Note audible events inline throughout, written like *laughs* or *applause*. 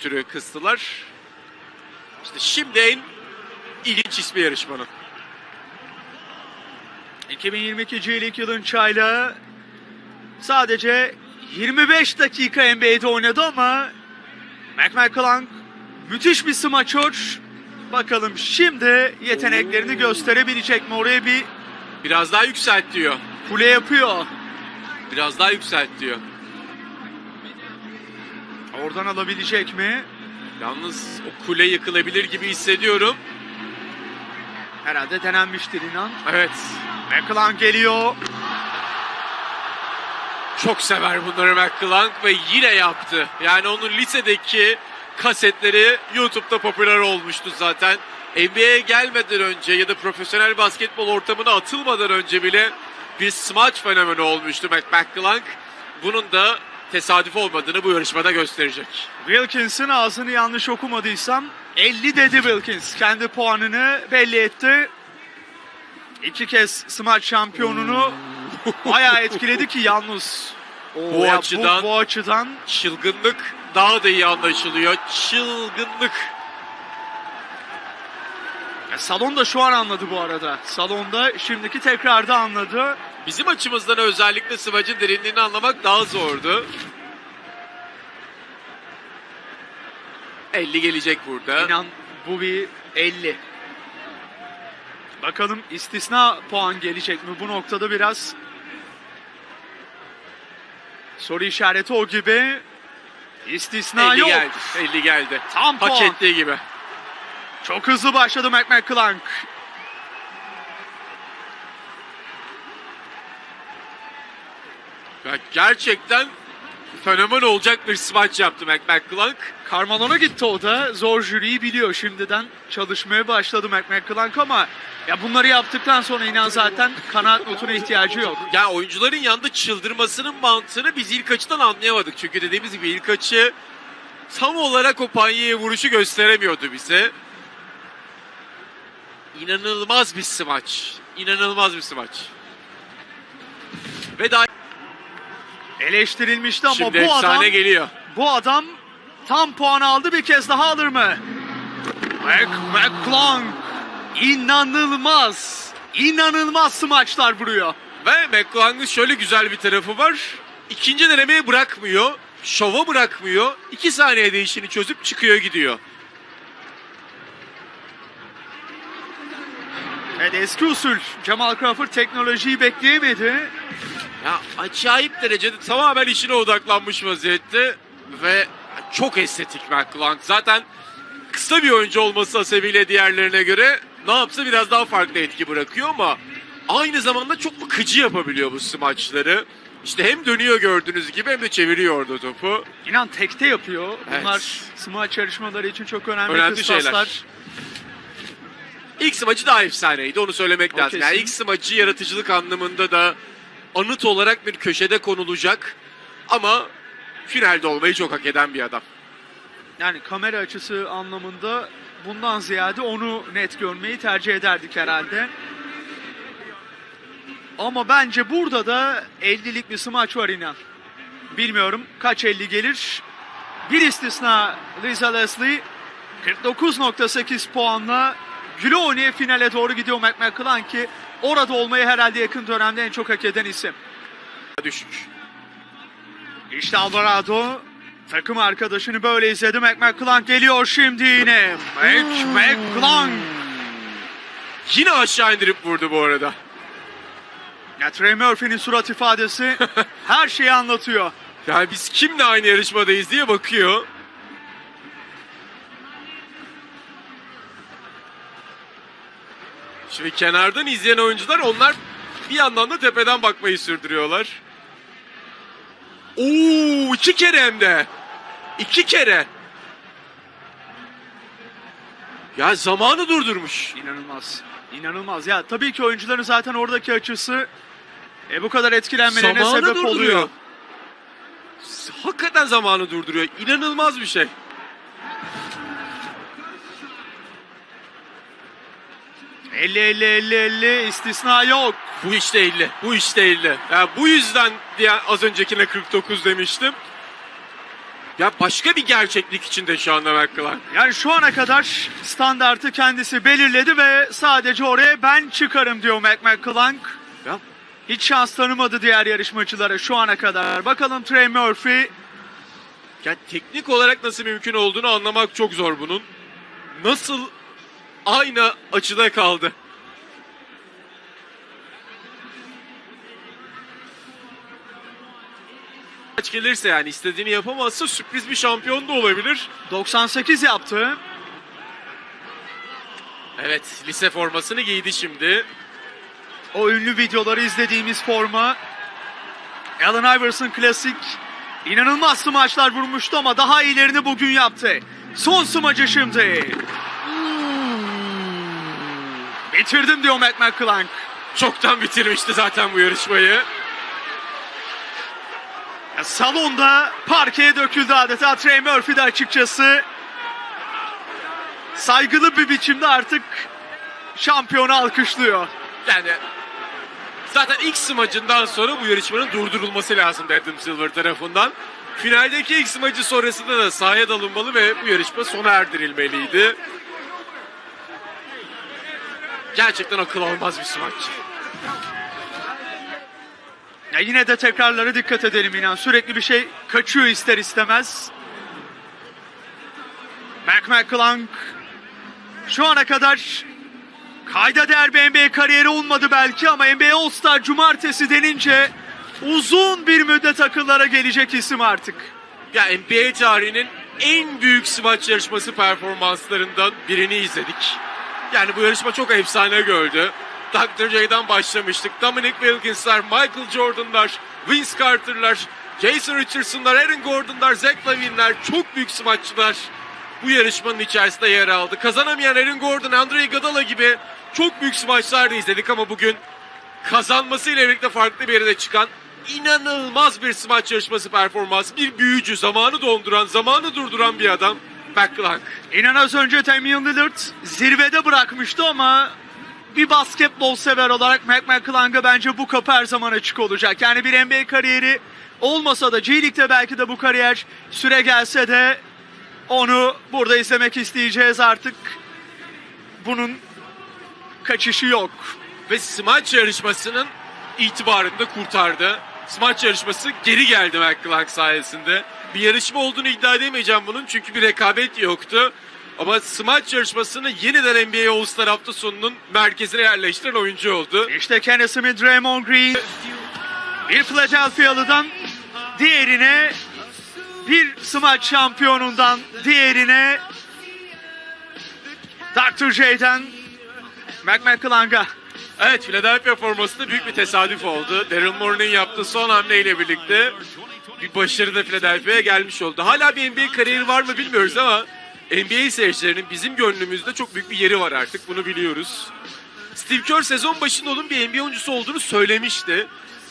ötürü kıstılar. İşte şimdi en ilginç ismi yarışmanın. 2022 G-League yılın çaylağı sadece 25 dakika NBA'de oynadı ama Mac McClung müthiş bir smaçör. Bakalım şimdi yeteneklerini gösterebilecek mi? Oraya bir Biraz daha yükselt diyor. kule yapıyor. Biraz daha yükselt diyor. Oradan alabilecek mi? Yalnız o kule yıkılabilir gibi hissediyorum. Herhalde denenmiştir inan. Evet. McClung geliyor. Çok sever bunları McClung ve yine yaptı. Yani onun lisedeki kasetleri YouTube'da popüler olmuştu zaten. NBA'ye gelmeden önce ya da profesyonel basketbol ortamına atılmadan önce bile bir smaç fenomeni olmuştu Mac McClung. Bunun da tesadüf olmadığını bu yarışmada gösterecek. Wilkins'in ağzını yanlış okumadıysam 50 dedi Wilkins. Kendi puanını belli etti. İki kez smaç şampiyonunu bayağı etkiledi ki yalnız. Oo, Bu açıdan- bu, bu açıdan Çılgınlık daha da iyi anlaşılıyor. Çılgınlık. Ya salon da şu an anladı bu arada. Salonda şimdiki tekrarda anladı. Bizim açımızdan özellikle smacın derinliğini anlamak daha zordu. 50 gelecek burada. İnan bu bir 50. Bakalım istisna puan gelecek mi? Bu noktada biraz soru işareti o gibi. İstisna 50 yok. geldi. 50 geldi. Tam Hak puan. ettiği gibi. Çok hızlı başladı Mac McClung. Ya gerçekten fenomen olacak bir smaç yaptı Mac McClung. Carmelo'na gitti o da. Zor jüriyi biliyor şimdiden. Çalışmaya başladı Mac McClung ama ya bunları yaptıktan sonra inan zaten kanaat notuna ihtiyacı yok. Ya oyuncuların yanında çıldırmasının mantığını biz ilk açıdan anlayamadık. Çünkü dediğimiz gibi ilk açı tam olarak o panyeye vuruşu gösteremiyordu bize. İnanılmaz bir smaç. İnanılmaz bir smaç. Ve daha Eleştirilmişti ama şimdi bu efsane adam geliyor. bu adam tam puan aldı bir kez daha alır mı? Mac McClung inanılmaz inanılmaz smaçlar vuruyor. Ve McClung'ın şöyle güzel bir tarafı var. İkinci denemeyi bırakmıyor. Şova bırakmıyor. İki saniyede işini çözüp çıkıyor gidiyor. Evet eski usul Jamal Crawford teknolojiyi bekleyemedi. Ya acayip derecede tamamen işine odaklanmış vaziyette ve çok estetik McClung. Zaten kısa bir oyuncu olması hasebiyle diğerlerine göre ne yapsa biraz daha farklı etki bırakıyor ama aynı zamanda çok akıcı yapabiliyor bu smaçları. İşte hem dönüyor gördüğünüz gibi hem de çeviriyordu topu. İnan tekte yapıyor. Bunlar Evet. smaç yarışmaları için çok önemli, Önemli kıstaslar. şeyler. İlk smacı daha efsaneydi onu söylemek O lazım. Yani kesin. ilk smacı yaratıcılık anlamında da anıt olarak bir köşede konulacak. Ama finalde olmayı çok hak eden bir adam. Yani kamera açısı anlamında bundan ziyade onu net görmeyi tercih ederdik herhalde. Ama bence burada da 50'lik bir smaç var inan. Bilmiyorum kaç 50 gelir. Bir istisna Lisa Leslie 49.8 puanla güle oynaya finale doğru gidiyor Mac ki orada olmayı herhalde yakın dönemde en çok hak eden isim. Düşük. İşte Alvarado takım arkadaşını böyle izledi. Mac geliyor şimdi yine. Mac McClung. Yine aşağı indirip vurdu bu arada. Ya Trey Murphy'nin surat ifadesi *laughs* her şeyi anlatıyor. Yani biz kimle aynı yarışmadayız diye bakıyor. Şimdi kenardan izleyen oyuncular onlar bir yandan da tepeden bakmayı sürdürüyorlar. Oo iki kere hem de. İki kere. Ya zamanı durdurmuş. İnanılmaz. İnanılmaz. Ya tabii ki oyuncuların zaten oradaki açısı e, bu kadar etkilenmelerine Zamanı sebep durduruyor. oluyor. Hakikaten zamanı durduruyor. İnanılmaz bir şey. ...50 50 50 50 istisna yok. Bu işte 50. Bu işte 50. Ya bu yüzden diye az öncekine 49 demiştim. Ya başka bir gerçeklik içinde şu anda McClung. Yani şu ana kadar standartı kendisi belirledi ve sadece oraya ben çıkarım diyor Mac McClung. Ya Hiç şans tanımadı diğer yarışmacılara şu ana kadar. Bakalım Trey Murphy Ya teknik olarak nasıl mümkün olduğunu anlamak çok zor bunun. Nasıl aynı açıda kaldı? Maç gelirse yani istediğini yapamazsa sürpriz bir şampiyon da olabilir. 98 yaptı. Evet lise formasını giydi şimdi. O ünlü videoları izlediğimiz forma. Allen Iverson klasik. İnanılmaz smaçlar vurmuştu ama daha iyilerini bugün yaptı. Son smacı şimdi. Bitirdim diyor Mac McClung. Çoktan bitirmişti zaten bu yarışmayı. Salonda parkeye döküldü adeta Trey Murphy de açıkçası. Saygılı bir biçimde artık şampiyonu alkışlıyor. Yani zaten ilk smacından sonra bu yarışmanın durdurulması lazım Adam Silver tarafından. Finaldeki ilk smacı sonrasında da sahaya dalınmalı ve bu yarışma sona erdirilmeliydi. Gerçekten akıl almaz bir smaççı. Ya yine de tekrarlara dikkat edelim inan. Sürekli bir şey kaçıyor ister istemez. Mac McClung şu ana kadar kayda değer bir NBA kariyeri olmadı belki ama NBA All-Star cumartesi denince uzun bir müddet akıllara gelecek isim artık. Ya NBA tarihinin en büyük smaç yarışması performanslarından birini izledik. Yani bu yarışma çok efsane gördü. Dr. J'den başlamıştık. Dominic Wilkins'ler, Michael Jordan'lar, Vince Carter'lar, Jason Richardson'lar, Aaron Gordon'lar, Zach Lavine'ler çok büyük smaççılar bu yarışmanın içerisinde yer aldı. Kazanamayan Aaron Gordon, Andre Iguodala gibi çok büyük smaçlar da izledik ama bugün kazanmasıyla birlikte farklı bir yere çıkan inanılmaz bir smaç yarışması performansı. Bir büyücü, zamanı donduran, zamanı durduran bir adam. McClung. İnan az önce Damian Lillard zirvede bırakmıştı ama bir basketbol sever olarak Mac McClung'a bence bu kapı her zaman açık olacak. Yani bir NBA kariyeri olmasa da G League'de belki de bu kariyer süre gelse de onu burada izlemek isteyeceğiz artık. Bunun kaçışı yok. Ve smaç yarışmasının itibarını da kurtardı. Smaç yarışması geri geldi McClung sayesinde. Bir yarışma olduğunu iddia edemeyeceğim bunun çünkü bir rekabet yoktu. Ama smaç yarışmasını yeniden NBA All-Star hafta sonunun merkezine yerleştiren oyuncu oldu. İşte Kenny Smith, Draymond Green bir Philadelphia'lıdan diğerine bir smaç şampiyonundan diğerine Dr. J'den Mac McClung'a Evet Philadelphia formasında büyük bir tesadüf oldu. Daryl Morey'nin yaptığı son hamleyle birlikte bir başarı da Philadelphia'ya gelmiş oldu. Hala bir NBA kariyeri var mı bilmiyoruz ama NBA seyircilerinin bizim gönlümüzde çok büyük bir yeri var artık bunu biliyoruz. Steve Kerr sezon başında onun bir NBA oyuncusu olduğunu söylemişti.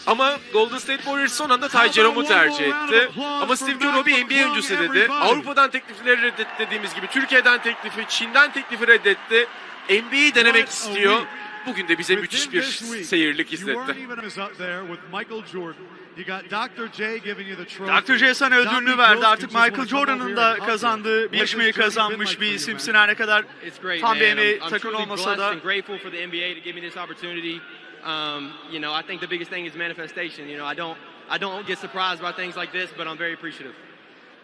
Ama Golden State Warriors son anda Ty Jerome'u tercih etti. Ama Steve Kerr o bir NBA oyuncusu dedi. Avrupa'dan teklifleri reddetti dediğimiz gibi. Türkiye'den teklifi, Çin'den teklifi reddetti. NBA'yi denemek istiyor. Bugün de bize müthiş bir seyirlik izletti. Dr. J sana ödülünü verdi. Artık Michael Jordan'ın da kazandığı bir yarışmayı kazanmış bir isimsin her ne kadar tam bir I'm takım olmasa da. Um, you know, I think the biggest thing is manifestation. You know, I don't, I don't get surprised by things like this, but I'm very appreciative.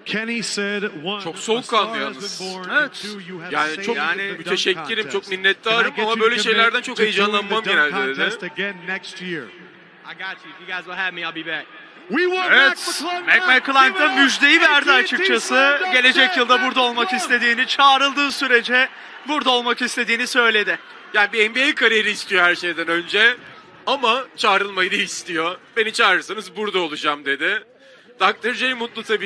Kenny said one, Çok soğukkanlı yalnız. Evet. Yani çok Yani- müteşekkirim, çok contest. minnettarım Can I get ama böyle to şeylerden çok heyecanlanmam genelde dedi. contest again next year? I got you. If you guys will have me, I'll be back. We want Evet, Mac McClung da müjdeyi verdi açıkçası. Gelecek yılda burada olmak istediğini, çağrıldığı sürece burada olmak istediğini söyledi. Yani bir NBA kariyeri istiyor her şeyden önce. Ama çağrılmayı da istiyor. Beni çağırırsanız burada olacağım dedi. Dr. J mutlu tabii.